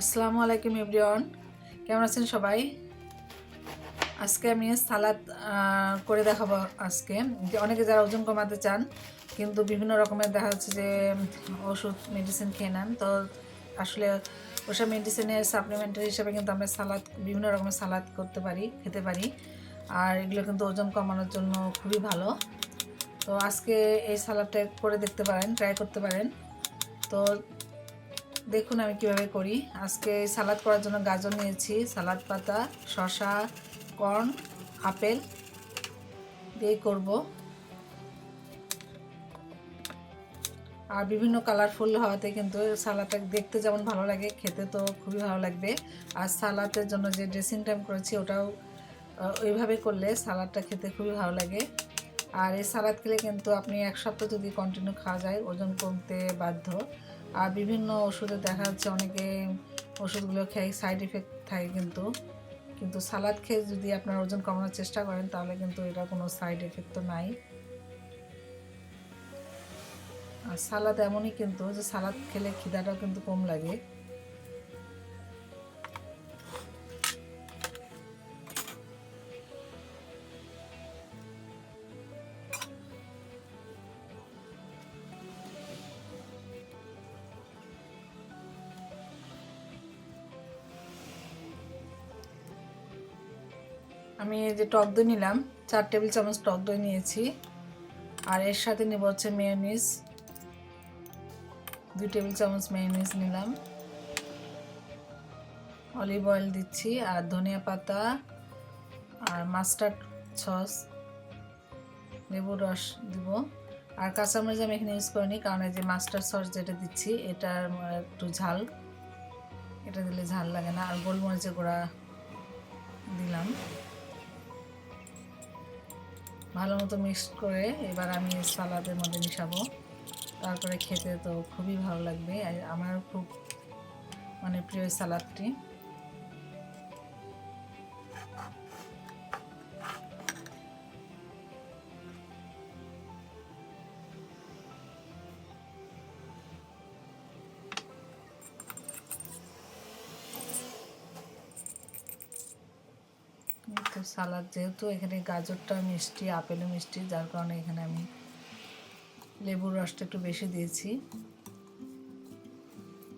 আসসালামু আলাইকুম এভরিওয়ান। কেমন আছেন সবাই? আজকে আমি সালাদ করে দেখাবো আজকে। যে অনেকে যারা ওজন কমাতে চান, কিন্তু বিভিন্ন রকমের দেখা যাচ্ছে যে ওষুধ মেডিসিন খেয়ে নেন, তো আসলে ওসব মেডিসিনের সাপ্লিমেন্টারি হিসেবে কিন্তু আমরা সালাদ, বিভিন্ন রকমের সালাদ করতে পারি, খেতে পারি। আর এগুলো কিন্তু ওজন কমানোর জন্য খুবই ভালো। তো আজকে এই সালাদটা করে দেখতে পারেন ট্রাই করতে পারেন। তো দেখুন আমি কীভাবে করি। আজকে সালাদ করার জন্য গাজর নিয়েছি, সালাদ পাতা, শসা, কর্ন, আপেল দিয়ে করব। আর বিভিন্ন কালারফুল হওয়াতে কিন্তু সালাদটা দেখতে যেমন ভালো লাগে, খেতে তো খুবই ভালো লাগবে। আর সালাদের জন্য যে ড্রেসিং টাইম করেছি, ওটাও ওইভাবে করলে সালাদটা খেতে খুবই ভালো লাগে। আর এই সালাদ খেলে কিন্তু আপনি এক সপ্তাহ যদি কন্টিনিউ খাওয়া যায়, ওজন কমতে বাধ্য। আর বিভিন্ন ওষুধে দেখা যাচ্ছে অনেকে ওষুধগুলো খেয়ে সাইড এফেক্ট থাকে কিন্তু। কিন্তু সালাদ খেয়ে যদি আপনার ওজন কমানোর চেষ্টা করেন, তাহলে কিন্তু এটা কোনো সাইড এফেক্ট তো নাই। আর সালাদ এমনই কিন্তু যে সালাদ খেলে খিদাটাও কিন্তু কম লাগে। আমি যে টক দই নিলাম, চার টেবিল চামচ টক দই নিয়েছি। আর এর সাথে নেব হচ্ছে মেয়োনিজ দুই টেবিল চামচ মেয়োনিজ নিলাম। অলিভ অয়েল দিচ্ছি, আর ধনিয়া পাতা, আর মাস্টার্ড সস লেবুর রস দিব। আর কাঁচামরিচ আমি এখানে ইউজ করিনি, কারণ এই যে মাস্টার্ড সস যেটা দিচ্ছি এটা একটু ঝাল। এটা দিলে ঝাল লাগে না। আর গোলমরিচের গুঁড়া দিলাম। ভালো মতো মিক্স করে এবার আমি সালাদের মধ্যে মিশাবো। তারপরে খেতে তো খুবই ভালো লাগবে। আমার খুব মানে প্রিয় সালাদটি। তো সালাদ যেহেতু এখানে গাজরটা মিষ্টি, আপেলও মিষ্টি, যার কারণে এখানে আমি লেবুর রসটা একটু বেশি দিয়েছি।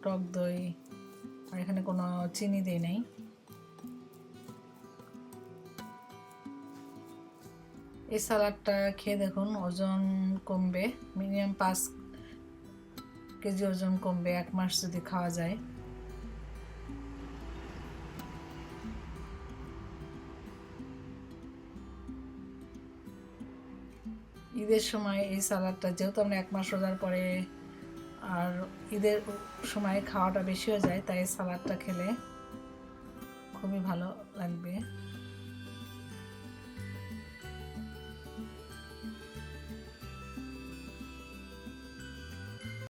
টক দই, আর এখানে কোনো চিনি দিই নাই। এই সালাডটা খেয়ে দেখুন, ওজন কমবে। মিনিমাম পাঁচ কেজি ওজন কমবে এক মাস যদি খাওয়া যায়। ঈদের সময় এই সালাডটা যেহেতু আমরা এক মাস রোজার পরে আর ঈদের সময় খাওয়াটা বেশি হয়ে যায়, তাই এই সালাডটা খেলে খুবই ভালো লাগবে।